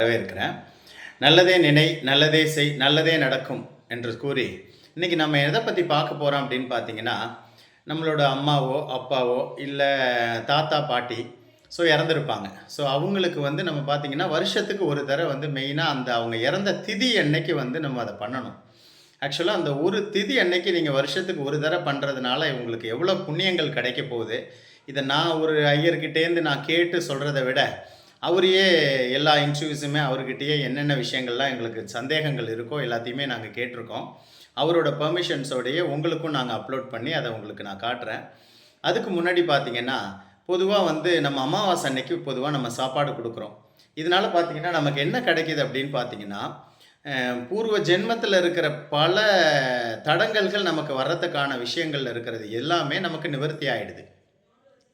வரவேற்கிறேன் நல்லதே நினை நல்லதே செய் நல்லதே நடக்கும் என்று கூறி இன்றைக்கி நம்ம எதை பற்றி பார்க்க போகிறோம் அப்படின்னு பார்த்தீங்கன்னா நம்மளோட அம்மாவோ அப்பாவோ இல்லை தாத்தா பாட்டி ஸோ இறந்துருப்பாங்க. ஸோ அவங்களுக்கு வந்து நம்ம பார்த்திங்கன்னா வருஷத்துக்கு ஒரு தடவை வந்து மெயினாக அந்த அவங்க இறந்த திதி அன்னைக்கு வந்து நம்ம அதை பண்ணணும். ஆக்சுவலாக அந்த ஒரு திதி அன்னைக்கு நீங்கள் வருஷத்துக்கு ஒரு தடவை பண்ணுறதுனால இவங்களுக்கு எவ்வளோ புண்ணியங்கள் கிடைக்க போகுது. இதை நான் ஒரு ஐயர்கிட்டேருந்து நான் கேட்டு சொல்கிறத விட அவரையே எல்லா இன்டர்வியூஸுமே அவர்கிட்டயே என்னென்ன விஷயங்கள்லாம் எங்களுக்கு சந்தேகங்கள் இருக்கோ எல்லாத்தையுமே நாங்கள் கேட்டிருக்கோம். அவரோட பெர்மிஷன்ஸோடையே உங்களுக்கும் நாங்கள் அப்லோட் பண்ணி அதை உங்களுக்கு நான் காட்டுறேன். அதுக்கு முன்னாடி பார்த்தீங்கன்னா பொதுவாக வந்து நம்ம அமாவாசை அன்னைக்கு பொதுவாக நம்ம சாப்பாடு கொடுக்குறோம். இதனால் பார்த்தீங்கன்னா நமக்கு என்ன கிடைக்கிது அப்படின்னு பார்த்தீங்கன்னா பூர்வ ஜென்மத்தில் இருக்கிற பல தடங்கல்கள் நமக்கு வர்றதுக்கான விஷயங்கள் இருக்கிறது எல்லாமே நமக்கு நிவர்த்தி ஆகிடுது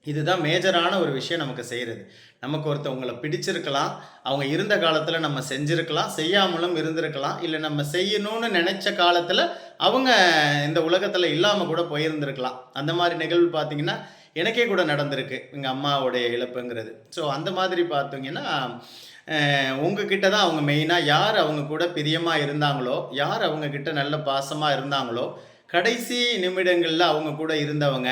இதுதான் மேஜரான ஒரு விஷயம் நமக்கு செய்கிறது நமக்கு ஒருத்தவங்களை பிடிச்சிருக்கலாம். அவங்க இருந்த காலத்தில் நம்ம செஞ்சுருக்கலாம். செய்யாமலும் இருந்திருக்கலாம். இல்லை நம்ம செய்யணும்னு நினச்ச காலத்தில் அவங்க இந்த உலகத்தில் இல்லாமல் கூட போயிருந்திருக்கலாம். அந்த மாதிரி நிகழ்வு பார்த்தீங்கன்னா எனக்கே கூட நடந்திருக்கு. எங்கள் அம்மாவுடைய இழப்புங்கிறது. ஸோ அந்த மாதிரி பார்த்தீங்கன்னா உங்ககிட்ட தான் அவங்க மெயினாக யார் அவங்க கூட பிரியமாக இருந்தாங்களோ யார் அவங்க கிட்ட நல்ல பாசமாக இருந்தாங்களோ கடைசி நிமிடங்களில் அவங்க கூட இருந்தவங்க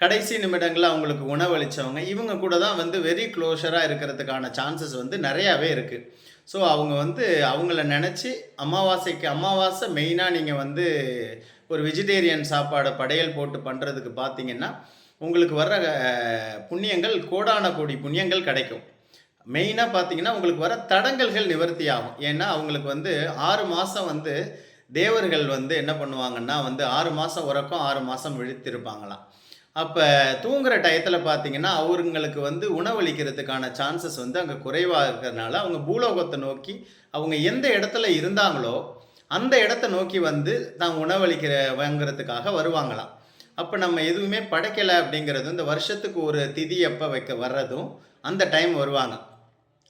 கடைசி நிமிடங்களில் அவங்களுக்கு உணவளித்தவங்க இவங்க கூட தான் வந்து வெரி க்ளோஷராக இருக்கிறதுக்கான சான்சஸ் வந்து நிறையாவே இருக்குது ஸோ அவங்க வந்து அவங்கள நினச்சி அமாவாசைக்கு அமாவாசை மெயினாக நீங்கள் வந்து ஒரு வெஜிடேரியன் சாப்பாடை படையல் போட்டு பண்ணுறதுக்கு பார்த்தீங்கன்னா உங்களுக்கு வர்ற புண்ணியங்கள் கோடான கோடி புண்ணியங்கள் கிடைக்கும். மெயினாக பார்த்தீங்கன்னா உங்களுக்கு வர தடங்கல்கள் நிவர்த்தி ஆகும் ஏன்னா அவங்களுக்கு வந்து ஆறு மாதம் வந்து தேவர்கள் வந்து என்ன பண்ணுவாங்கன்னா வந்து ஆறு மாதம் உறக்கம் ஆறு மாதம் விழித்திருப்பாங்களாம். அப்போ தூங்குற டயத்தில் பார்த்தீங்கன்னா அவங்களுக்கு வந்து உணவளிக்கிறதுக்கான சான்சஸ் வந்து அங்கே குறைவாக இருக்கிறதுனால அவங்க பூலோகத்தை நோக்கி அவங்க எந்த இடத்துல இருந்தாங்களோ அந்த இடத்த நோக்கி வந்து தான் உணவளிக்கிற வாங்குறதுக்காக வருவாங்களாம். அப்போ நம்ம எதுவுமே படைக்கலை அப்படிங்கிறது இந்த வருஷத்துக்கு ஒரு திதி எப்போ வைக்க வர்றதும் அந்த டைம் வருவாங்க.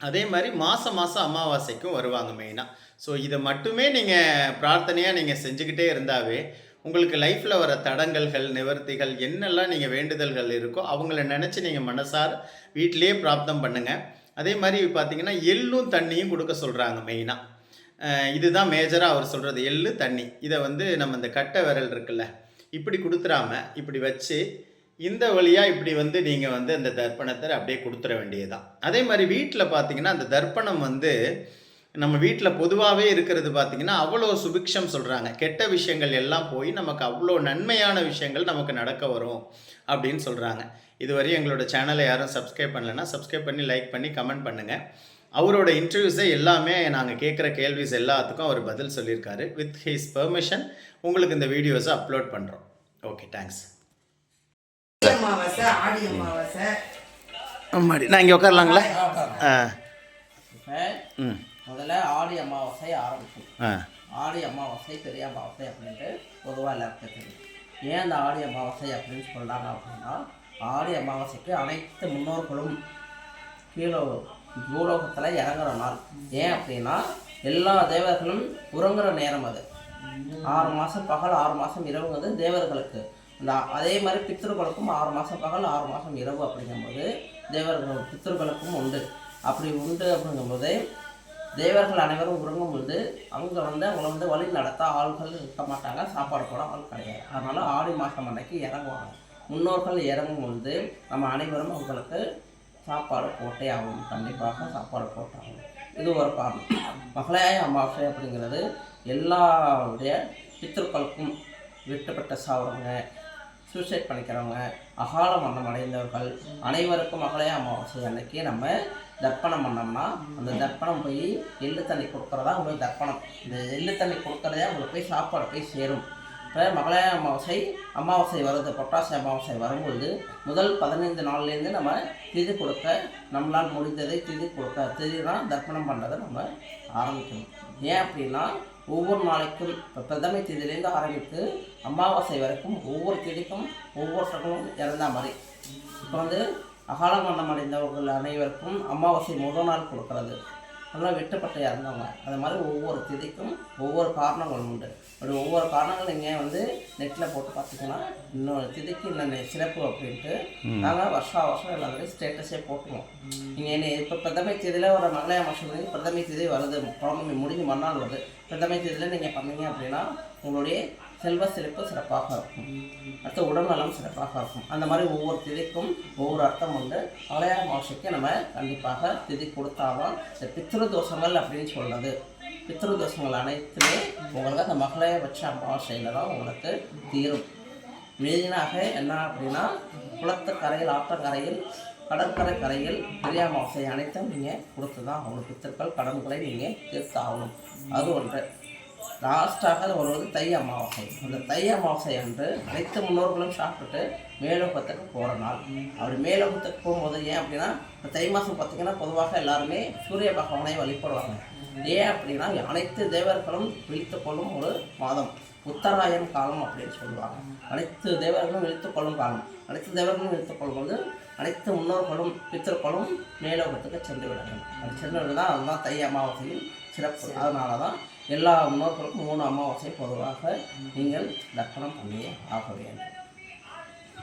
அதே மாதிரி மாதம் மாதம் அமாவாசைக்கும் வருவாங்க மெயினாக ஸோ இதை மட்டுமே நீங்கள் பிரார்த்தனையாக நீங்கள் செஞ்சுக்கிட்டே இருந்தாவே உங்களுக்கு லைஃப்பில் வர தடங்கல்கள் நிவர்த்திகள் என்னெல்லாம் நீங்கள் வேண்டுதல்கள் இருக்கோ அவங்கள நினச்சி நீங்கள் மனசார் வீட்டிலேயே பிராப்தம் பண்ணுங்கள் அதே மாதிரி பார்த்தீங்கன்னா எள்ளும் தண்ணியும் கொடுக்க சொல்கிறாங்க மெயினாக இதுதான் மேஜராக அவர் சொல்கிறது எள்ளு தண்ணி. இதை வந்து நம்ம இந்த கட்டை விரல் இருக்குல்ல இப்படி கொடுத்துறாம இப்படி வச்சு இந்த வழியாக இப்படி வந்து நீங்கள் வந்து அந்த தர்ப்பணத்தை அப்படியே கொடுத்துட வேண்டியதுதான். அதே மாதிரி வீட்டில் பார்த்தீங்கன்னா அந்த தர்ப்பணம் வந்து நம்ம வீட்டில் பொதுவாகவே இருக்கிறது பார்த்தீங்கன்னா அவ்வளோ சுபிக்ஷம் சொல்கிறாங்க கெட்ட விஷயங்கள் எல்லாம் போய் நமக்கு அவ்வளோ நன்மையான விஷயங்கள் நமக்கு நடக்க வரும் அப்படின்னு சொல்கிறாங்க இதுவரை எங்களோட சேனலை யாரும் சப்ஸ்கிரைப் பண்ணலைன்னா சப்ஸ்கிரைப் பண்ணி லைக் பண்ணி கமெண்ட் பண்ணுங்கள் அவரோட இன்டர்வியூஸை எல்லாமே நாங்கள் கேட்குற கேள்விஸ் எல்லாத்துக்கும் அவர் பதில் சொல்லியிருக்காரு. வித் ஹிஸ் பெர்மிஷன் உங்களுக்கு இந்த வீடியோஸை அப்லோட் பண்ணுறோம் ஓகே தேங்க்ஸ் ஆமாடி நான் இங்கே உட்காரலாங்களா? ஆ. ம். முதல்ல ஆடி அமாவாசை ஆரம்பிக்கும். ஆடி அமாவாசை பெரிய அமாவாசை அப்படின்ட்டு பொதுவாக எல்லாருக்கும் தெரியும். ஏன் அந்த ஆடி அமாவாசை அப்படின்னு சொல்கிறாங்க அப்படின்னா ஆடி அமாவாசைக்கு அனைத்து முன்னோர்களும் கீழே பூலோகத்தில் இறங்குற நாள். ஏன் அப்படின்னா எல்லா தேவர்களும் உறங்குற நேரம் அது. ஆறு மாதம் பகல் ஆறு மாதம் இரவுங்கிறது தேவர்களுக்கு. இந்த அதே மாதிரி பித்திருக்களுக்கும் ஆறு மாதம் பகல் ஆறு மாதம் இரவு அப்படிங்கும்போது தேவர்கள் பித்திருக்களுக்கும் உண்டு. அப்படி உண்டு அப்படிங்கும்போது தேவர்கள் அனைவரும் உறங்கும் பொழுது அவங்க வந்து அவங்கள வந்து வழி நடத்த ஆள்கள் இருக்க மாட்டாங்க. சாப்பாடு போட ஆள் கிடையாது. அதனால் ஆடி மாதம் அன்னைக்கு இறங்குவாங்க. முன்னோர்கள் இறங்கும் பொழுது நம்ம அனைவரும் அவங்களுக்கு சாப்பாடு போட்டே ஆகும் கண்டிப்பாக சாப்பாடு போட்டாகும் இது ஒரு காரணம். மகளாய அமாவாசை அப்படிங்கிறது எல்லாருடைய பித்திருக்களுக்கும் விட்டுப்பட்ட சாவுறவங்க சூசைட் பண்ணிக்கிறவங்க அகால மரணம் அடைந்தவர்கள் அனைவருக்கும் மகளே அமாவாசை அன்னைக்கு நம்ம தர்ப்பணம் பண்ணோம்னா அந்த தர்ப்பணம் போய் எள்ளு தண்ணி கொடுக்குறதா உங்களுக்கு தர்ப்பணம். இந்த எள்ளு தண்ணி கொடுக்குறதே உங்களுக்கு போய் சாப்பாடு போய் சேரும். இப்போ மகளே அமாவாசை அமாவாசை வருது பொட்டாசி அமாவாசை வரும்பொழுது முதல் பதினைந்து நாள்லேருந்து நம்ம திதி கொடுக்க நம்மளால் முடிந்ததை திதி கொடுக்க திதி தான் தர்ப்பணம் பண்ணுறதை நம்ம ஆரம்பிக்கணும். ஏன் அப்படின்னா ஒவ்வொரு நாளைக்கும் இப்போ பிரதமை தேதியிலேருந்து ஆரம்பித்து அமாவாசை வரைக்கும் ஒவ்வொரு திதிக்கும் ஒவ்வொருத்தர்களும் இறந்த மாதிரி. இப்போ வந்து அகால மரணம் அடைந்தவர்கள் அனைவருக்கும் அமாவாசை முதல் நாள் கொடுக்கறது. நல்லா வெட்டுப்பட்டு இறந்தவங்க அது மாதிரி ஒவ்வொரு திதிக்கும் ஒவ்வொரு காரணங்களும் உண்டு. அப்படி ஒவ்வொரு காரணங்கள் நீங்கள் வந்து நெட்டில் போட்டு பார்த்தீங்கன்னா இன்னொரு திதிக்கு இன்னொன்று சிறப்பு அப்படின்ட்டு நாங்கள் வருஷா வருஷம் எல்லாத்துலேயும் ஸ்டேட்டஸே போட்டுருவோம். நீங்கள் என்ன இப்போ பிரதமை தேதியில் ஒரு மங்களய மாதம் பிரதமை தேதி வருது. பௌர்ணமி முடிஞ்சு மறுநாள் வருது. பிரதமை தேதியில் நீங்கள் பண்ணீங்க அப்படின்னா உங்களுடைய செல்வ செழிப்பு சிறப்பாக இருக்கும். அடுத்து உடல்நலம் சிறப்பாக இருக்கும். அந்த மாதிரி ஒவ்வொரு திதிக்கும் ஒவ்வொரு அர்த்தம் உண்டு. மலையாள மாசத்துக்கு நம்ம கண்டிப்பாக திதி கொடுத்தாலும் இந்த பித்திரு தோஷங்கள் அப்படின்னு சொல்கிறது பித்திரு தோஷங்கள் அனைத்துமே உங்களுக்கு அந்த மகளபட்ச அமாவாசையில் தான் உங்களுக்கு தீரும். மெயினாக என்ன அப்படின்னா குளத்து கரையில் ஆற்றங்கரையில் கடற்கரை கரையில் பெரிய அமாவாசை அனைத்தும் நீங்கள் கொடுத்து தான் ஆகணும். பித்தர்கள் கடன்களை நீங்கள் தீர்த்து ஆகணும் அது ஒன்று. லாஸ்ட்டாக வருவது தை அமாவாசை. அந்த தை அமாவாசை அன்று அனைத்து முன்னோர்களும் சாப்பிட்டுட்டு மேலோகத்துக்கு போகிற நாள். அப்படி மேலோகத்துக்கு போகும்போது ஏன் அப்படின்னா இப்போ தை மாதம் பார்த்தீங்கன்னா பொதுவாக எல்லாருமே சூரிய பகவானை வழிபடுவாங்க. ஏன் அப்படின்னா அனைத்து தேவர்களும் விழித்து கொள்ளும் ஒரு மாதம். உத்தராயண காலம் அப்படின்னு சொல்லுவாங்க. அனைத்து தேவர்களும் விழித்து கொள்ளும் காலம். அனைத்து தேவர்களும் விழித்து கொள்ளும்போது அனைத்து முன்னோர்களும் பித்தர்களும் மேலோகத்துக்கு சென்று விடணும். அது சென்று விடுதான் அதுதான் தை அமாவாசையின் சிறப்பு. அதனால தான் எல்லா முன்னோர்களுக்கும் மூணு அமாவாசை பொதுவாக நீங்கள் தர்ப்பணம் பண்ணியே ஆக வேண்டும்.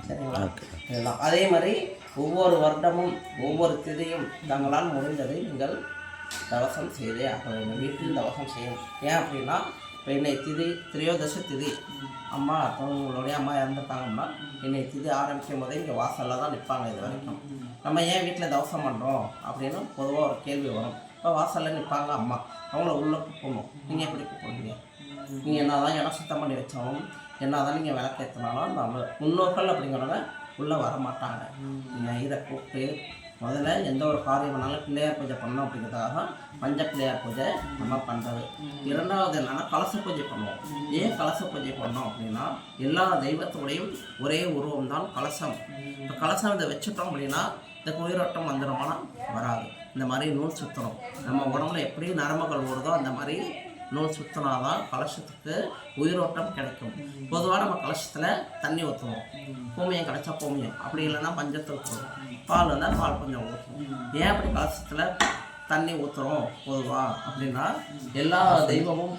சரிங்களா? அதே மாதிரி ஒவ்வொரு வருடமும் ஒவ்வொரு திதியும் தங்களால் முடிந்ததை நீங்கள் தவசம் செய்தே ஆக வேண்டும். வீட்டில் தவசம் செய்யும் ஏன் அப்படின்னா இப்போ இன்னை திதி திரையோதச திதி. அம்மா உங்களுடைய அம்மா இறந்துட்டாங்கன்னா இன்னை திதி ஆரம்பிக்கும் போதே இங்கே வாசலில் தான் நிற்பாங்க இது வரைக்கும். நம்ம ஏன் வீட்டில் தவசம் பண்ணுறோம் அப்படின்னு பொதுவாக ஒரு கேள்வி வரும். இப்போ வாசலில் நிற்பாங்க அம்மா அவங்கள உள்ளே கூப்பிடணும். நீங்கள் எப்படி கூப்பிடுவீங்க நீங்கள் என்ன தான் இடம் சுத்தம் பண்ணி வச்சாலும் என்ன தான் நீங்கள் விளக்கேற்றினாலும் அந்த முன்னோர்கள் அப்படிங்கிறவங்க உள்ளே வர மாட்டாங்க நீங்கள் இதை கூப்பிட்டு முதல்ல எந்த ஒரு காரியம் பண்ணாலும் பிள்ளையார் பூஜை பண்ணோம் அப்படிங்கிறதுக்காக தான் பஞ்ச பிள்ளையார் பூஜை நம்ம பண்ணுறது இரண்டாவது என்னன்னா கலச பூஜை பண்ணுவோம். ஏன் கலச பூஜை பண்ணோம் அப்படின்னா எல்லா தெய்வத்தோடையும் ஒரே உருவம் தான் கலசம். இப்போ கலசம் இதை வச்சுட்டோம் அப்படின்னா இந்த உயிரோட்டம் வந்துடுமானா வராது. இந்த மாதிரி நூல் சுத்தணும். நம்ம உடம்புல எப்படி நரம்புகள் ஓடுதோ அந்த மாதிரி நூல் சுத்தினா தான் கலசத்துக்கு உயிரோட்டம் கிடைக்கும். பொதுவாக நம்ம கலசத்தில் தண்ணி ஊற்றுவோம் பூமியம் கிடைச்சா பூமியம். அப்படி இல்லைன்னா பஞ்சத்தை ஊற்றுவோம் பால் வந்தால் பால் கொஞ்சம் ஊற்றுவோம் ஏன் அப்படி கலசத்தில் தண்ணி ஊற்றுறோம் பொதுவாக அப்படின்னா எல்லா தெய்வமும்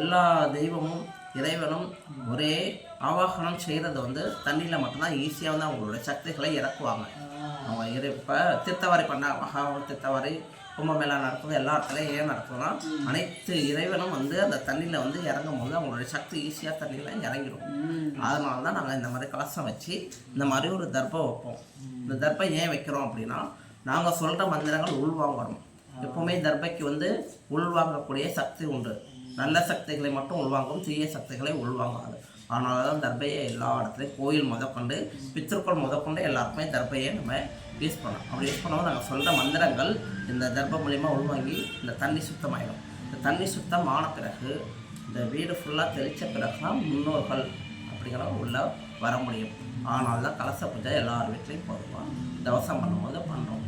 எல்லா தெய்வமும் இறைவனும் ஒரே ஆவாகனம் செய்கிறது வந்து தண்ணியில் மட்டும்தான் ஈஸியாக வந்து அவங்களோட சக்திகளை இறக்குவாங்க. அவங்க இப்போ திருத்தவாரி பண்ண மகாவன் திருத்தவாரி கும்பமேளா நடக்குது எல்லா இடத்துலையும் ஏன் நடக்குதுன்னா அனைத்து இறைவனும் வந்து அந்த தண்ணியில் வந்து இறங்கும் போது அவங்களோட சக்தி ஈஸியாக தண்ணியில் இறங்கிடும். அதனால தான் நாங்கள் இந்த மாதிரி கலசம் வச்சு இந்த மாதிரி ஒரு தர்ப்பம் வைப்போம். இந்த தர்ப்பம் ஏன் வைக்கிறோம் அப்படின்னா நாங்கள் சொல்கிற மந்திரங்கள் உள்வாங்கணும். எப்பவுமே தர்பைக்கு வந்து உள்வாங்கக்கூடிய சக்தி உண்டு. நல்ல சக்திகளை மட்டும் உள்வாங்கும் தீய சக்திகளை உள்வாங்காது. அதனால தான் தர்பையை எல்லா இடத்துலையும் கோயில் முதற்கொண்டு பித்திருக்கோள் முதற்கொண்டு எல்லாருக்குமே தர்பையை நம்ம யூஸ் பண்ணோம் அப்படி யூஸ் பண்ணும்போது நாங்கள் சொல்கிற மந்திரங்கள் இந்த தர்ப மூலிமா உள்வாங்கி இந்த தண்ணி சுத்தமாயிடும். இந்த தண்ணி சுத்தம் ஆன பிறகு இந்த வீடு ஃபுல்லாக தெளித்த பிறகு தான் முன்னோர்கள் அப்படிங்கிறவங்க உள்ளே வர முடியும். ஆனால் தான் கலச பூஜை எல்லார் வீட்லேயும் பொதுவாக தவசம் பண்ணும்போது பண்ணுறோம்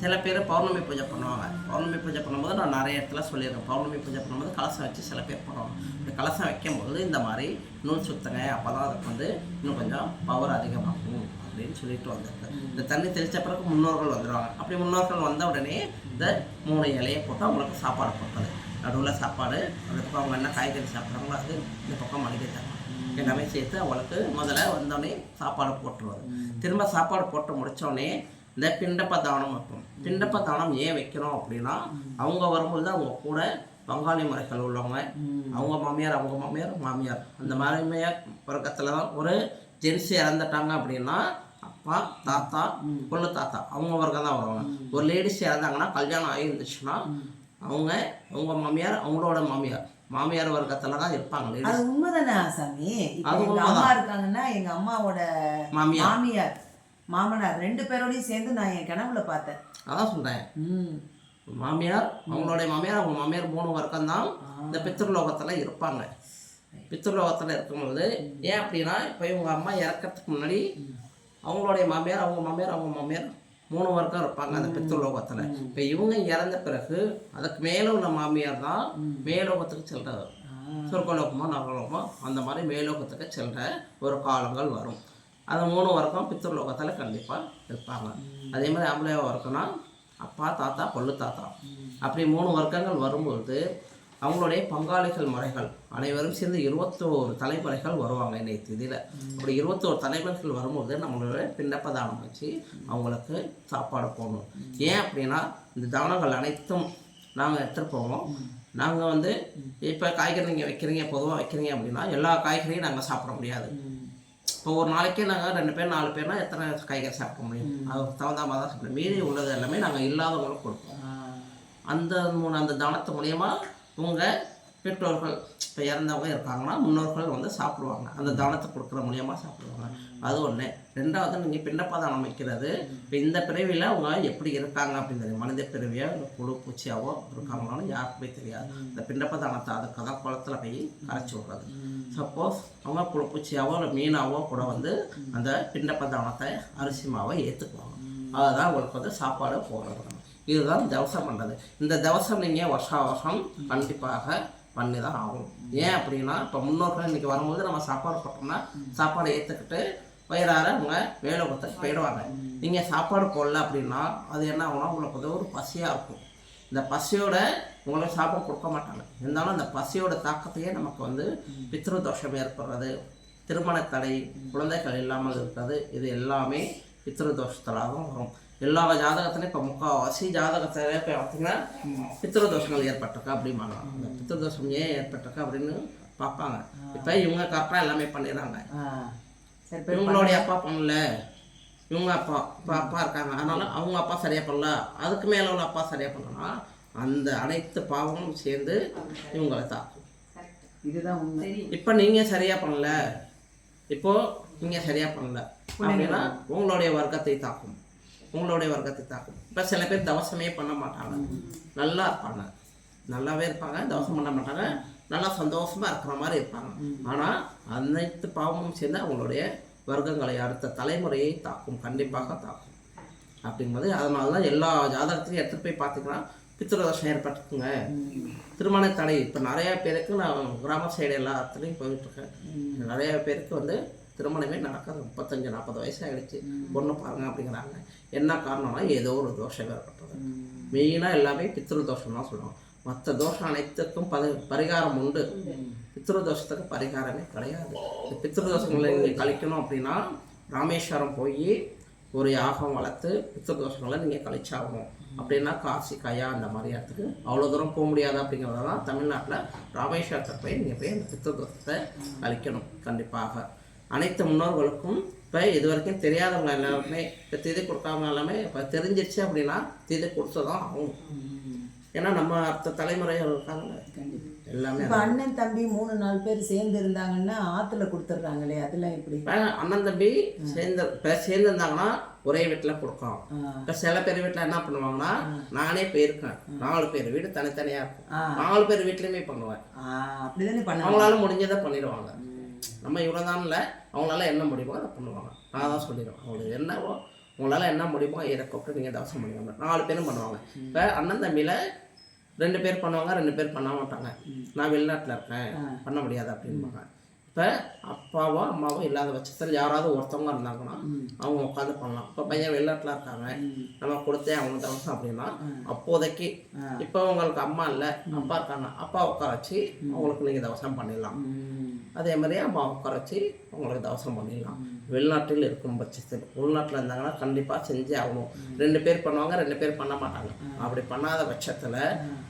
சில பேர் பௌர்ணமி பூஜை பண்ணுவாங்க. பௌர்ணமி பூஜை பண்ணும்போது நான் நிறைய இடத்துல சொல்லியிருக்கேன். பௌர்ணமி பூஜை பண்ணும்போது கலசம் வச்சு சில பேர் பண்ணுவாங்க கலசம் வைக்கும்போது இந்த மாதிரி நூல் சுத்தங்க அப்போ தான் அதுக்கு வந்து இன்னும் கொஞ்சம் பவர் அதிகமாகும் அப்படின்னு சொல்லிட்டு வந்தாங்க இந்த தண்ணி தெளித்த பிறகு முன்னோர்கள் வந்துடுவாங்க அப்படி முன்னோர்கள் வந்த உடனே இந்த மூணு இலையை போட்டு அவங்களுக்கு சாப்பாடு போட்டது நடுவில் சாப்பாடு அந்த பக்கம் அவங்க என்ன காய்கறி சாப்பிட்றாங்களோ அது இந்த பக்கம் மளிகை தரணும் எல்லாமே சேர்த்து அவங்களுக்கு முதல்ல வந்தோடனே சாப்பாடு போட்டுருவாங்க. திரும்ப சாப்பாடு போட்டு முடித்தோடனே இந்த பிண்டப்ப தானம் வைப்போம். பிண்டப்ப தானம் ஏன் வைக்கிறோம் அப்படின்னா அவங்க வரும்போது அவங்க கூட பங்காளி முறைகள் உள்ளவங்க. அவங்க மாமியார் அவங்க மாமியார் மாமியார். அந்த மாமியார் வர்க்கத்தில் தான் ஒரு ஜென்ஸ் இறந்துட்டாங்க அப்படின்னா அப்பா தாத்தா பொண்ணு தாத்தா அவங்க வர்க்கம் தான் வருவாங்க. ஒரு லேடிஸ் இறந்தாங்கன்னா கல்யாணம் ஆகி இருந்துச்சுன்னா அவங்க அவங்க மாமியார் அவங்களோட மாமியார். மாமியார் வர்க்கத்தில் தான் இருப்பாங்க அது உண்மைதானே இப்போ அது. அம்மா இருக்காங்கன்னா எங்க அம்மாவோட மாமியார். மாமனார் ரெண்டு பேரோடையும் சேர்ந்து நான் என் கனவுல பார்த்தேன். அதான் சொல்கிறேன் ம். மாமியார் அவங்களுடைய மாமியார் அவங்க மாமியார் மூணு வர்க்கம் தான் இந்த பித்ருலோகத்தில் இருப்பாங்க. பித்ருலோகத்தில் இருக்கும்போது ஏன் அப்படின்னா இப்போ இவங்க அம்மா இறக்கறதுக்கு முன்னாடி அவங்களுடைய மாமியார் அவங்க மாமியார் அவங்க மாமியார் மூணு வர்க்கம் இருப்பாங்க அந்த பித்ருலோகத்தில். இப்போ இவங்க இறந்த பிறகு அதுக்கு மேலே உள்ள மாமியார் தான் மேலோகத்துக்கு செல்றாரு சொர்க்கலோகமோ நரலோகமோ அந்த மாதிரி மேலோகத்துக்கு செல்ற ஒரு காலங்கள் வரும். அது மூணு வர்க்கம் பித்ருலோகத்தில் கண்டிப்பாக இருப்பாங்க. அதே மாதிரி ஆம்பளை வர்க்கம்னா அப்பா தாத்தா பொண்ணு தாத்தா. அப்படி மூணு வர்க்கங்கள் வரும்பொழுது அவங்களுடைய பங்காளிகள் முறைகள் அனைவரும் சேர்ந்து இருபத்தோரு தலைமுறைகள் வருவாங்க இன்னைக்கு இதில். அப்படி இருபத்தோரு தலைமுறைகள் வரும்போது நம்மளோட பிண்டப்ப தானம் வச்சு அவங்களுக்கு சாப்பாடு போடணும். ஏன் அப்படின்னா இந்த தானங்கள் அனைத்தும் நாங்கள் எடுத்துகிட்டு போவோம். நாங்கள் வந்து இப்போ காய்கறி நீங்கள் வைக்கிறீங்க பொதுவாக வைக்கிறீங்க அப்படின்னா எல்லா காய்கறியும் நாங்கள் சாப்பிட முடியாது. இப்போ ஒரு நாளைக்கே நாங்கள் ரெண்டு பேர் நாலு பேர்னா எத்தனை காய்கறி சாப்பிட முடியும்? அதுக்கு தகுந்த மாதிரி தான் சாப்பிட மீதி உள்ளது எல்லாமே நாங்கள் இல்லாதவங்களுக்கு கொடுப்போம். அந்த மூணு அந்த தானத்து மூலியமா உங்கள் பெற்றோர்கள் இப்போ இறந்தவங்க இருக்காங்கன்னா முன்னோர்கள் வந்து சாப்பிடுவாங்க. அந்த தானத்தை கொடுக்குற மூலியமா சாப்பிடுவாங்க. அது ஒன்று ரெண்டாவது நீங்கள் பின்னப்பதானம் வைக்கிறது. இப்போ இந்த பிறவியில் அவங்க எப்படி இருக்காங்க அப்படின்னு தெரியும் மனித பிறவியோ இல்லை புழு பூச்சியாவோ இருக்காங்களான்னு யாருக்குமே தெரியாது. இந்த பின்னப்பதானத்தை அதுக்கு தான் குளத்துல போய் கரைச்சி விடுறது. சப்போஸ் அவங்க புழு பூச்சியாவோ இல்லை மீனாவோ கூட வந்து அந்த பின்னப்பதானத்தை அரிசி மாவை ஏற்றுக்குவாங்க அதுதான் அவங்களுக்கு வந்து சாப்பாடு போடுறது. இதுதான் தவசம் பண்ணுறது இந்த தவசம் நீங்கள் வருஷா வருஷம் கண்டிப்பாக பண்ணி தான் ஆகும் ஏன் அப்படின்னா இப்போ முன்னோர்கள் இன்றைக்கி வரும்போது நம்ம சாப்பாடு போட்டோம்னா சாப்பாடை ஏற்றுக்கிட்டு வயிறார அவங்க வேலை கொடுத்து போயிடுவாங்க. நீங்கள் சாப்பாடு போடல அப்படின்னா அது என்ன ஆகும்னா உங்களுக்கு வந்து ஒரு பசியாக இருக்கும். இந்த பசியோட உங்களுக்கு சாப்பாடு கொடுக்க மாட்டாங்க. இருந்தாலும் அந்த பசியோட தாக்கத்தையே நமக்கு வந்து பித்ரு தோஷம் ஏற்படுறது திருமண தடை குழந்தைகள் இல்லாமல் இருக்கிறது இது எல்லாமே பித்ரு தோஷத்தால் வரும். எல்லா ஜாதகத்துலையும் இப்போ முக்கால்வாசி ஜாதகத்தில் இப்போ பார்த்தீங்கன்னா பித்ரு தோஷங்கள் ஏற்பட்டிருக்கா அப்படிம்பாங்க. அந்த பித்ரு தோஷம் ஏன் ஏற்பட்டிருக்கா அப்படின்னு பார்ப்பாங்க. இப்போ இவங்க கரெக்டாக எல்லாமே பண்ணிடுறாங்க. இவங்களுடைய அப்பா பண்ணல. இவங்க அப்பா இப்போ அப்பா இருக்காங்க. அதனால அவங்க அப்பா சரியாக பண்ணல. அதுக்கு மேலே உள்ள அப்பா சரியாக பண்ணலாம் அந்த அனைத்து பாவமும் சேர்ந்து இவங்களை தாக்கும். இதுதான் உண்மை. இப்போ நீங்கள் சரியாக பண்ணல. இப்போ நீங்கள் சரியாக பண்ணல. அப்படின்னா உங்களுடைய வர்க்கத்தை தாக்கும். உங்களுடைய வர்க்கத்தை தாக்கும் இப்போ சில பேர் தவசமே பண்ண மாட்டாங்க. நல்லா இருப்பாங்க. நல்லாவே இருப்பாங்க தவசம் பண்ண மாட்டாங்க. நல்லா சந்தோஷமா இருக்கிற மாதிரி இருப்பாங்க. ஆனால் அனைத்து பாவமும் சேர்ந்து அவங்களுடைய வர்க்கங்களை அடுத்த தலைமுறையை தாக்கும். கண்டிப்பாக தாக்கும். அப்படிங்கும்போது அதனால தான் எல்லா ஜாதகத்தையும் எடுத்துகிட்டு போய் பார்த்தீங்கன்னா பித்ருதோஷம் ஏற்பட்டுக்குங்க. திருமண தடை. இப்போ நிறைய பேருக்கு நான் கிராம சைடு எல்லாத்துலேயும் போயிட்டுருக்கேன் நிறைய பேருக்கு வந்து திருமணமே நடக்காது. முப்பத்தஞ்சு நாற்பது வயசு ஆயிடுச்சு பொண்ணு பாருங்க அப்படிங்கிறாங்க. என்ன காரணம்னா ஏதோ ஒரு தோஷம் ஏற்பட்டது மெயினாக எல்லாமே பித்ரு தோஷம் தான் சொல்லுவோம். மற்ற தோஷம் அனைத்துக்கும் பரி பரிகாரம் உண்டு. பித்ரு தோஷத்துக்கு பரிகாரமே கிடையாது. இந்த பித்ரு தோஷங்களை நீங்கள் கழிக்கணும் அப்படின்னா ராமேஸ்வரம் போய் ஒரு யாகம் வளர்த்து பித்ரு தோஷங்களை நீங்கள் கழிச்சாகணும். அப்படின்னா காசி கயா அந்த மாதிரி இடத்துக்கு அவ்வளோ தூரம் போக முடியாது அப்படிங்கிறத தான் தமிழ்நாட்டில் ராமேஸ்வரத்தை போய் நீங்கள் போய் அந்த பித்ரு தோஷத்தை கழிக்கணும். கண்டிப்பாக. அனைத்து முன்னோர்களுக்கும் இப்போ இது வரைக்கும் தெரியாதவங்க எல்லாருமே இப்போ திதி கொடுக்காம எல்லாமே இப்போ தெரிஞ்சிருச்சு அப்படின்னா திதி கொடுத்து தான் ஆகும் ஏன்னா நம்ம அடுத்த தலைமுறைகள் இருக்காங்க எல்லாமே இப்ப அண்ணன் தம்பி மூணு நாலு பேர் சேர்ந்து இருந்தாங்கன்னா ஆத்துல கொடுத்துட்றாங்களே அதெல்லாம் எப்படி? அண்ணன் தம்பி சேர்ந்து இப்போ சேர்ந்துருந்தாங்கன்னா ஒரே வீட்டில் கொடுக்கும். இப்போ சில பேர் வீட்டில் என்ன பண்ணுவாங்கன்னா நானே போயிருக்கேன். நாலு பேர் வீடு தனித்தனியாக இருக்கும். நாலு பேர் வீட்லேயுமே பண்ணுவேன். அப்படிதானே பண்ண அவங்களால முடிஞ்சதை பண்ணிடுவாங்க. நம்ம இவ்வளோ தான்ல அவங்களால என்ன முடியுமோ அதை பண்ணுவாங்க. நான் தான் சொல்லிடுவேன் அவங்களுக்கு என்னவோ உங்களால் என்ன முடியுமோ இதை கூப்பிட்டு நீங்கள் தவசம் பண்ணுவாங்க நாலு பேரும் பண்ணுவாங்க. இப்போ அண்ணன் தம்பியில் ரெண்டு பேர் பண்ணுவாங்க ரெண்டு பேர் பண்ண மாட்டாங்க. நான் வெளிநாட்டில் இருக்கேன். பண்ண முடியாது அப்படின்பாங்க இப்போ அப்பாவோ அம்மாவோ இல்லாத பட்சத்தில் யாராவது ஒருத்தவங்க இருந்தாங்கன்னா அவங்க உட்காந்து பண்ணலாம். இப்போ பையன் வெளிநாட்டில் இருக்காங்க. நம்ம கொடுத்தே அவங்க தவசம் அப்படின்னா அப்போதைக்கு இப்போ உங்களுக்கு அம்மா இல்லை அப்பா இருக்காங்க அப்பா உட்கார வச்சு அவங்களுக்கு நீங்கள் தவசம் பண்ணிடலாம். அதே மாதிரி அம்மா உட்கார வச்சு உங்களுக்கு தவசம் பண்ணிடலாம். வெளிநாட்டில் இருக்கும் பட்சத்தில். உள்நாட்டில் இருந்தாங்கன்னா கண்டிப்பாக செஞ்சே ஆகணும். ரெண்டு பேர் பண்ணுவாங்க ரெண்டு பேர் பண்ண மாட்டாங்க. அப்படி பண்ணாத பட்சத்தில்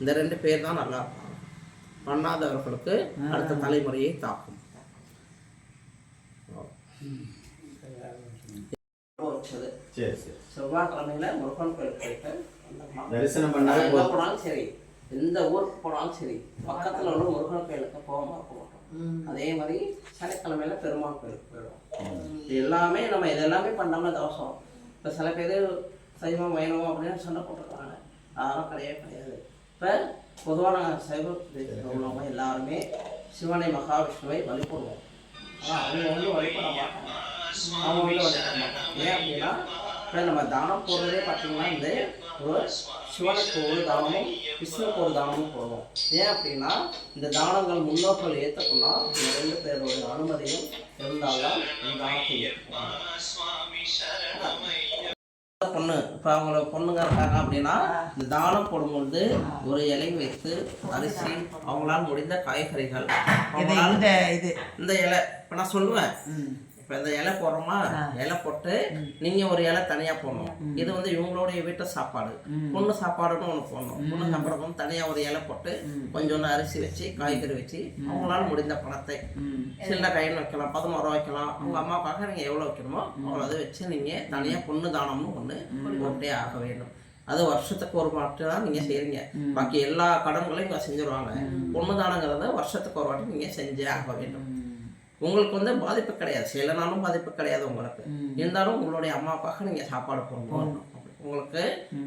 இந்த ரெண்டு பேர் தான் நல்லா இருப்பாங்க. பண்ணாதவர்களுக்கு அடுத்த தலைமுறையை தாக்கும். வச்சது சரி சரி. செவ்வாய்க்கிழமையில முருகன் கோயிலுக்கு போயிட்டு தரிசனம் நான் பண்ணாலே எங்க போதும். போனாலும் சரி எந்த ஊருக்கு போனாலும் சரி பக்கத்துல உள்ள முருகன் கோயிலுக்கு இருக்க மாட்டோம். அதே மாதிரி சனிக்கிழமையில பெருமாள் கோயிலுக்கு போயிடுவோம். இது எல்லாமே நம்ம இது எல்லாமே பண்ணாம தோஷம். இப்போ சில பேர் சைவம் வைணவம் அப்படின்னு சண்டை போட்டுருக்காங்க. அதெல்லாம் கிடையவே கிடையாது. இப்போ பொதுவான சைவ உள்ளவங்க எல்லாருமே சிவனை மகாவிஷ்ணுவை வழிபடுவோம். ஆனால் அவங்க வந்து வழிபட மாட்டாங்க. அவங்க வந்து வழிபட மாட்டாங்க. ஏன் அப்படின்னா இப்போ நம்ம தானம் போடுறதே பார்த்தீங்கன்னா இந்த ஒரு சிவனுக்கு ஒரு தானமும் விஷ்ணுக்கு ஒரு தானமும் போடுவோம். ஏன் அப்படின்னா இந்த தானங்கள் முன்னோர்கள் ஏற்றுக்கணும்னா இந்த ரெண்டு பேரோட அனுமதியும் இருந்தால்தான் இந்த தானத்தை ஏற்றுக்கணும் பொண்ணு இப்போ அவங்கள பொண்ணுங்க இருக்காங்க அப்படின்னா இந்த தானம் போடும்பொழுது ஒரு இலை வைத்து அரிசி அவங்களால முடிந்த காய்கறிகள் இந்த இது. இந்த இலை. இப்போ நான் சொல்லுவேன். இப்போ இந்த இலை போடுறோமா? இலை போட்டு நீங்க ஒரு இலை தனியா போடணும். இது வந்து இவங்களுடைய வீட்டு சாப்பாடு. பொண்ணு சாப்பாடுன்னு ஒன்று போடணும். பொண்ணு சாப்பாடுக்கு வந்து தனியா ஒரு இலை போட்டு கொஞ்சோண்டு அரிசி வச்சு காய்கறி வச்சு அவங்களால முடிந்த பணத்தை சின்ன கையில் வைக்கலாம். பதினோரு ரூபா வைக்கலாம். உங்க அம்மாவுக்காக நீங்க எவ்வளவு வைக்கணுமோ அவ்வளோ அதை வச்சு நீங்க தனியா பொண்ணு தானம்னு ஒண்ணு போட்டே ஆக வேண்டும். அது வருஷத்துக்கு ஒரு மட்டும் தான் நீங்க செய்றீங்க. பாக்கி எல்லா கடன்களையும் இங்க செஞ்சுருவாங்க. பொண்ணு தானங்கிறத வருஷத்துக்கு ஒரு வாட்டி நீங்க செஞ்சே ஆக வேண்டும். உங்களுக்கு வந்து பாதிப்பு கிடையாது. செய்யலைனாலும் பாதிப்பு கிடையாது உங்களுக்கு. இருந்தாலும் உங்களுடைய அம்மாவுக்காக நீங்க சாப்பாடு போடணும் உங்களுக்கு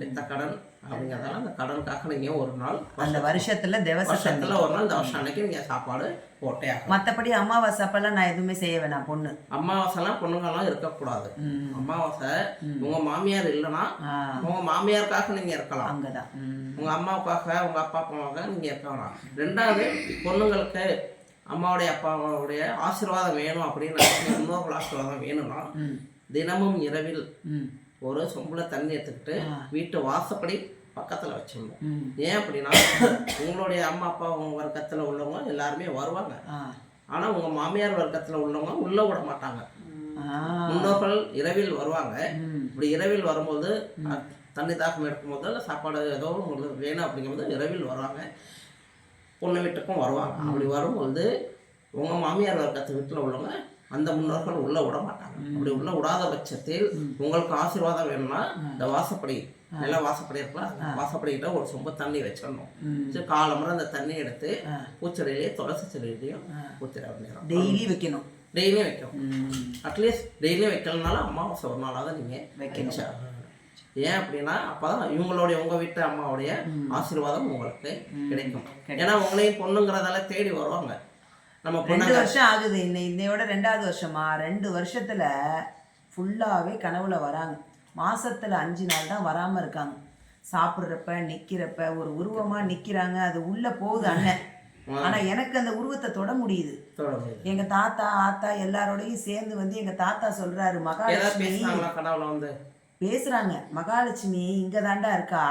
இந்த கடன் அப்படிங்கிறதால அந்த கடனுக்காக நீங்க ஒரு நாள் அந்த வருஷத்துல வருஷத்துல ஒரு நாள் வருஷம் அன்னைக்கு நீங்க சாப்பாடு போட்டே மத்தபடி அமாவாசை அப்பெல்லாம் நான் எதுவுமே செய்ய வேணாம் பொண்ணு. அமாவாசைலாம் பொண்ணுங்கெல்லாம் இருக்கக்கூடாது. ம். அமாவாசை உங்க மாமியார் இல்லைன்னா உங்க மாமியாருக்காக நீங்க இருக்கலாம். அங்கதான். உங்க அம்மாவுக்காக உங்க அப்பா அப்பாவுக்காக நீங்க இருக்க வேணாம். ரெண்டாவது பொண்ணுங்களுக்கு அம்மாவுடைய அப்பாவுடைய ஆசீர்வாதம் வேணும் அப்படின்னு முன்னோர்கள் ஆசீர்வாதம் வேணும்னா. தினமும் இரவில். ஒரு சொம்புல தண்ணி எடுத்துக்கிட்டு வீட்டு வாசப்படி பக்கத்துல வச்சிடணும். ஏன் அப்படின்னா உங்களுடைய அம்மா அப்பா உங்க வர்க்கத்துல உள்ளவங்க எல்லாருமே வருவாங்க. ஆனா உங்க மாமியார் வர்க்கத்துல உள்ளவங்க உள்ள விட மாட்டாங்க. முன்னோர்கள் இரவில் வருவாங்க. இப்படி இரவில் வரும்போது தண்ணி தாக்கம் எடுக்கும்போது இல்லை சாப்பாடு ஏதோ உங்களுக்கு வேணும் அப்படிங்கும்போது இரவில் வருவாங்க பொண்ணு வீட்டுக்கும் வருவாங்க. அப்படி வரும்போது உங்க மாமியார் வர்க்கத்து வீட்டில் உள்ளவங்க அந்த முன்னோர்கள் உள்ள விட மாட்டாங்க. அப்படி உள்ள விடாத பட்சத்தில் உங்களுக்கு ஆசீர்வாதம் வேணும்னா இந்த வாசப்படி நில வாசப்படி இருக்கலாம் வாசப்படிக்கிட்ட ஒரு சொம்பு தண்ணி வச்சிடணும். சரி காலமுறை அந்த தண்ணி எடுத்து பூச்செடியிலேயே துளசி செடியிலையும் வேண்டியது டெய்லி வைக்கணும். டெய்லியும் வைக்கணும். அட்லீஸ்ட் டெய்லியும் வைக்கலனாலும் அமாவாசை ஒரு நாளாவது நீங்கள் வைக்கணும். ஏன் அப்படின்னா அப்பதான் இவங்களுடைய உங்க வீட்டு அம்மாவுடைய ஆசீர்வாதம் உங்களுக்கு கிடைக்கும். ஏன்னா உங்களையும் பொண்ணுங்கிறதால தேடி வருவாங்க. நம்ம ரெண்டு வருஷம் ஆகுது. இன்னை இன்னையோட ரெண்டாவது வருஷமா? ரெண்டு வருஷத்துல ஃபுல்லாவே கனவுல வராங்க. மாசத்துல அஞ்சு நாள் தான் வராம இருக்காங்க. சாப்பிட்றப்ப நிக்கிறப்ப ஒரு உருவமா நிக்கிறாங்க. அது உள்ள போகுது அண்ணன் ஆனா எனக்கு அந்த உருவத்தை தொட முடியுது. எங்க தாத்தா ஆத்தா எல்லாரோடையும் சேர்ந்து வந்து எங்க தாத்தா சொல்றாரு மகாலட்சுமி பேசுறாங்க. மகாலட்சுமி இங்க தாண்டா இருக்கா.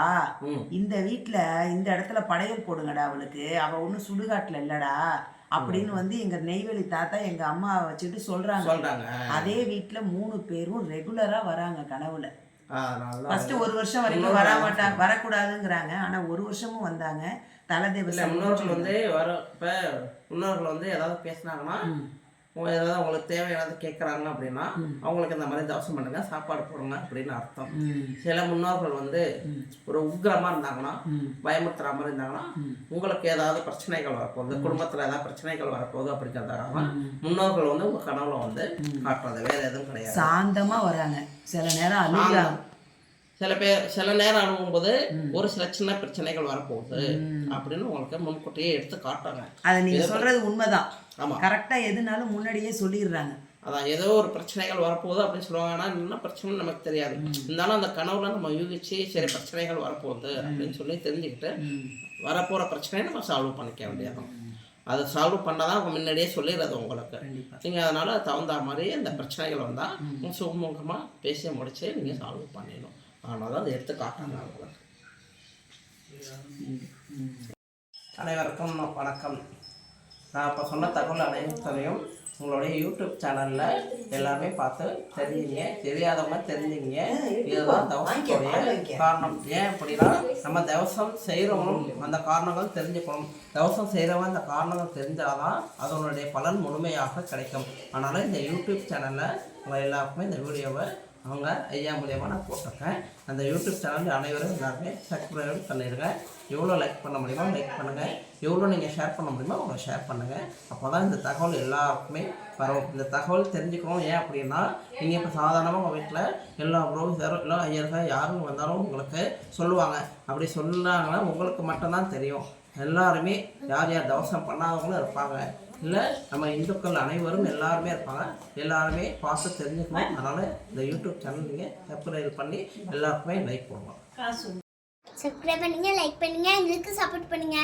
இந்த வீட்ல இந்த இடத்துல படையல் போடுங்கடா அவளுக்கு. அவ ஒன்றும் சுடுகாட்டுல இல்லடா. அப்படின்னு வந்து எங்க நெய்வேலி தாத்தா எங்க அம்மா வச்சுட்டு சொல்றாங்க. அதே வீட்ல மூணு பேரும் ரெகுலரா வராங்க கனவுல. ஃபர்ஸ்ட் ஒரு வருஷம் வரைக்கும் வர மாட்டாங்க வரக்கூடாதுங்கிறாங்க. ஆனா ஒரு வருஷமும் வந்தாங்க. தலை தேவசம் முன்னோர்கள் வந்து வர இப்ப முன்னோர்கள் வந்து ஏதாவது பேசுனாங்கன்னா ஏதாவது அவங்களுக்கு தேவையானது கேட்குறாங்க அப்படின்னா அவங்களுக்கு இந்த மாதிரி தவசம் பண்ணுங்க சாப்பாடு போடுங்க அப்படின்னு அர்த்தம். சில முன்னோர்கள் வந்து ஒரு உக்கிரமா இருந்தாங்கன்னா பயமுறுத்துற மாதிரி இருந்தாங்கன்னா உங்களுக்கு ஏதாவது பிரச்சனைகள் வரப்போகுது குடும்பத்துல ஏதாவது பிரச்சனைகள் வரப்போகுது அப்படிங்கிறதுக்காக முன்னோர்கள் வந்து உங்க கனவுல வந்து காட்டுறது. வேற எதுவும் கிடையாது. சாந்தமா வராங்க. சில நேரம் அழுகுறாங்க. சில பேர் சில நேரம் அணுகும்போது ஒரு சில சின்ன பிரச்சனைகள் வரப்போகுது அப்படின்னு உங்களுக்கு முன்கூட்டியே எடுத்து காட்டுறாங்க. அதை நீங்க சொல்றது உண்மைதான். ஆமா. கரெக்டா எதுனாலும் முன்னாடியே சொல்லிடுறாங்க. அதான் ஏதோ ஒரு பிரச்சனைகள் வரப்போகுது அப்படின்னு சொல்லுவாங்க. ஆனால் என்ன பிரச்சனை நமக்கு தெரியாது. இருந்தாலும் அந்த கனவுல நம்ம யூகிச்சு சரி பிரச்சனைகள் வரப்போகுது அப்படின்னு சொல்லி தெரிஞ்சுக்கிட்டு வரப்போகிற பிரச்சனையை நம்ம சால்வ் பண்ணிக்க வேண்டியதும் அதை சால்வ் பண்ணாதான் அவங்க முன்னாடியே சொல்லிடுறது உங்களுக்கு. நீங்கள் அதனால தகுந்த மாதிரி அந்த பிரச்சனைகள் வந்தால் சுமூகமாக பேசி முடிச்சு நீங்கள் சால்வ் பண்ணிடணும். அதனால தான் அதை எடுத்து காட்டுறாங்க உங்களுக்கு. அனைவருக்கும் வணக்கம். நான் இப்போ சொன்ன தகவல் அனைத்தையும் உங்களுடைய யூடியூப் சேனலில் எல்லாமே பார்த்து தெரிஞ்சுங்க. தெரியாதவங்க தெரிஞ்சுங்க. இதுதான் தவசத்துடைய காரணம். ஏன் அப்படின்னா நம்ம தவசம் செய்கிறவங்களும் அந்த காரணங்கள் தெரிஞ்சுக்கணும். தவசம் செய்கிறவங்க அந்த காரணங்கள் தெரிஞ்சாதான் அதனுடைய பலன் முழுமையாக கிடைக்கும். அதனால் இந்த யூடியூப் சேனலில் உங்கள் எல்லாருக்குமே இந்த வீடியோவை அவங்க ஐயா மூலியமாக நான் போட்டிருக்கேன் அந்த யூடியூப் சேனல் அனைவரும் எல்லாருமே சப்ஸ்கிரைப் பண்ணிடுங்க. எவ்வளோ லைக் பண்ண முடியுமோ லைக் பண்ணுங்கள் எவ்வளோ நீங்கள் ஷேர் பண்ண முடியுமோ அவ்வளோ ஷேர் பண்ணுங்கள் அப்போ தான் இந்த தகவல் எல்லாருக்குமே வரும். இந்த தகவல் தெரிஞ்சுக்கணும். ஏன் அப்படின்னா நீங்கள் இப்போ சாதாரணமாக உங்கள் வீட்டில் எல்லா ப்ரோசரும் இல்லை ஐயர்கள் யாரும் வந்தாலும் உங்களுக்கு சொல்லுவாங்க. அப்படி சொன்னாங்கன்னா உங்களுக்கு மட்டும்தான் தெரியும். எல்லாருமே யார் யார் தவசம் பண்ணாதவங்களும் இருப்பாங்க. இல்லை நம்ம இந்துக்கள் அனைவரும் எல்லாருமே இருப்பாங்க. எல்லாருமே பார்த்து தெரிஞ்சுக்கணும். அதனால் இந்த யூடியூப் சேனல் நீங்கள் சப்ஸ்கிரைப் பண்ணி எல்லாருக்குமே லைக் பண்ணுவோம் சப்ஸ்கிரைப் பண்ணுங்க லைக் பண்ணுங்க எங்களுக்கு சப்போர்ட் பண்ணுங்க.